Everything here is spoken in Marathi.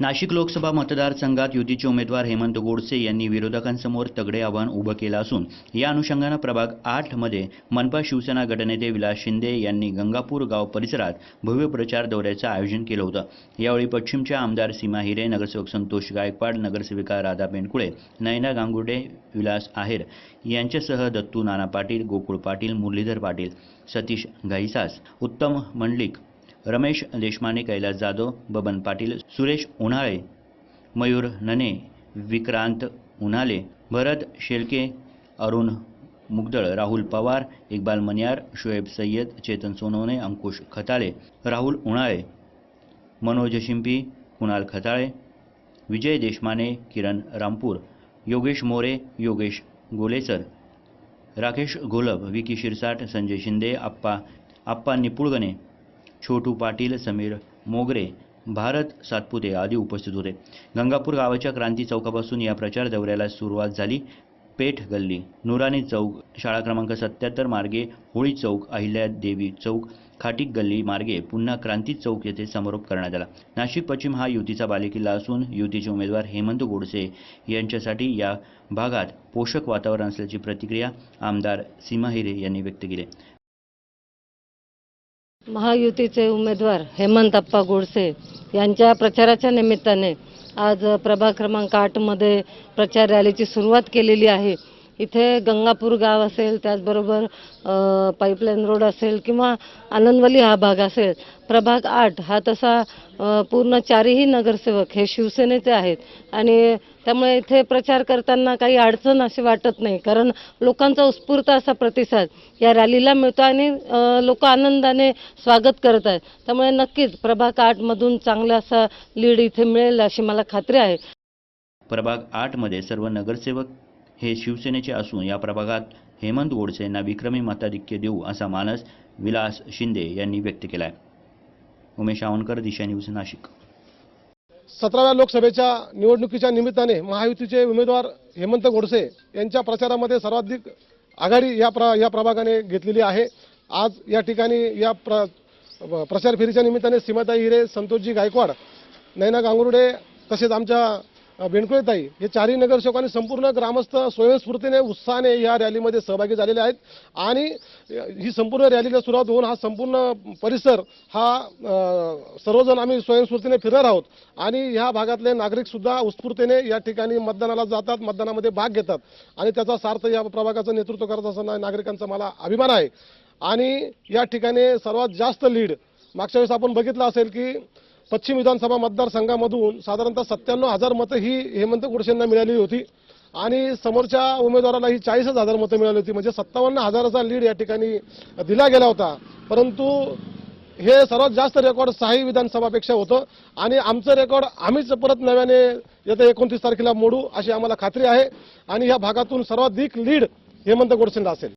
नाशिक लोकसभा मतदारसंघात युतीचे उमेदवार हेमंत गोडसे यांनी विरोधकांसमोर तगडे आव्हान उभं केलं असून या अनुषंगानं प्रभाग आठमध्ये मनपा शिवसेना गटनेते विलास शिंदे यांनी गंगापूर गाव परिसरात भव्य प्रचार दौऱ्याचं आयोजन केलं होतं. यावेळी पश्चिमच्या आमदार सीमा हिरे नगरसेवक संतोष गायकवाड नगरसेविका राधा बेंडकुळे नयना गांगुडे विलास आहेर यांच्यासह दत्तू नाना पाटील गोकुळ पाटील मुरलीधर पाटील सतीश घाईसास उत्तम मंडलिक रमेश देशमाने कैलास जाधव बबन पाटील सुरेश उन्हाळे मयूर नने विक्रांत उन्हाले भरत शेलके अरुण मुगदळ राहुल पवार इक्बाल मनियार शोएब सय्यद चेतन सोनवणे अंकुश खताळे राहुल उन्हाळे मनोज शिंपी कुणाल खताळे विजय देशमाने किरण रामपूर योगेश मोरे योगेश गोलेसर राकेश घोलप विकी शिरसाट संजय शिंदे आप्पा आप्पा निपुळगणे छोटू पाटील समीर मोगरे भारत सातपुते आदी उपस्थित होते. गंगापूर गावाच्या क्रांती चौकापासून या प्रचार दौऱ्याला सुरुवात झाली. पेठ गल्ली नुरानी चौक शाळा क्रमांक सत्याहत्तर मार्गे होळी चौक अहिल्यादेवी चौक खाटीक गल्ली मार्गे पुन्हा क्रांती चौक येथे समारोप करण्यात आला. नाशिक पश्चिम हा युतीचा बालेकिल्ला असून युतीचे उमेदवार हेमंत गोडसे यांच्यासाठी या भागात पोषक वातावरण असल्याची प्रतिक्रिया आमदार सीमा हिरे यांनी व्यक्त केली महायुतीचे उमेदवार हेमंतप्पा गोडसे यांच्या प्रचाराच्या निमित्ताने आज प्रभाग क्रमांक आठमध्ये प्रचार रॅलीची सुरुवात केलेली आहे. इथे गंगापूर गाव असेल त्याचबरोबर पाईपलाईन रोड असेल किंवा आनंदवली हा भाग असेल प्रभाग आठ हा तसा पूर्ण चारही नगरसेवक हे शिवसेनेचे आहेत. आणि त्यामुळे इथे प्रचार करताना काही अडचण अशी वाटत नाही कारण लोकांचा उत्स्फूर्त असा प्रतिसाद या रॅलीला मिळतो आणि लोक आनंदाने स्वागत करत आहेत. त्यामुळे नक्कीच प्रभाग आठमधून चांगला असा लीड इथे मिळेल अशी मला खात्री आहे. प्रभाग आठमध्ये सर्व नगरसेवक हे शिवसेनेचे असून या प्रभागात हेमंत गोडसे यांना विक्रमी मताधिक्य देऊ असा मानस विलास शिंदे यांनी व्यक्त केला आहे उमेश आवणकर दिशा न्यूज नाशिक. सतराव्या लोकसभेच्या निवडणुकीच्या निमित्ताने महायुतीचे उमेदवार हेमंत गोडसे यांच्या प्रचारामध्ये सर्वाधिक आघाडी या प्र या प्रभागाने घेतलेली आहे. आज या ठिकाणी या प्र प्रचार फेरीच्या निमित्ताने सीमाताई हिरे संतोषजी गायकवाड नैना गांगुर्डे तसेच आमच्या बेणकुळेताई हे चारही नगरसेवक आणि संपूर्ण ग्रामस्थ स्वयंस्फूर्तीने उत्साहाने या रॅलीमध्ये सहभागी झालेले आहेत. आणि ही संपूर्ण रॅलीला सुरुवात होऊन हा संपूर्ण परिसर हा सर्वजण आम्ही स्वयंस्फूर्तीने फिरणार आहोत. आणि ह्या भागातले नागरिकसुद्धा उत्स्फूर्तीने या ठिकाणी मतदानाला जातात मतदानामध्ये भाग घेतात. आणि त्याचा सार्थ या प्रभागाचं नेतृत्व करत असताना नागरिकांचा मला अभिमान आहे. आणि या ठिकाणी सर्वात जास्त लीड मागच्या वेळेस आपण बघितलं असेल की पश्चिम विधानसभा मतदारसंघामधून साधारणतः सत्त्याण्णव हजार मतं ही हेमंत गोडसेंना मिळाली होती. आणि समोरच्या उमेदवाराला ही चाळीसच हजार मतं मिळाली होती. म्हणजे सत्तावन्न हजाराचा लीड या ठिकाणी दिला गेला होता. परंतु हे सर्वात जास्त रेकॉर्ड सहाही विधानसभापेक्षा होतं. आणि आमचं रेकॉर्ड आम्हीच परत नव्याने येत्या एकोणतीस तारखेला मोडू अशी आम्हाला खात्री आहे. आणि या भागातून सर्वाधिक लीड हेमंत गोडसेंना असेल.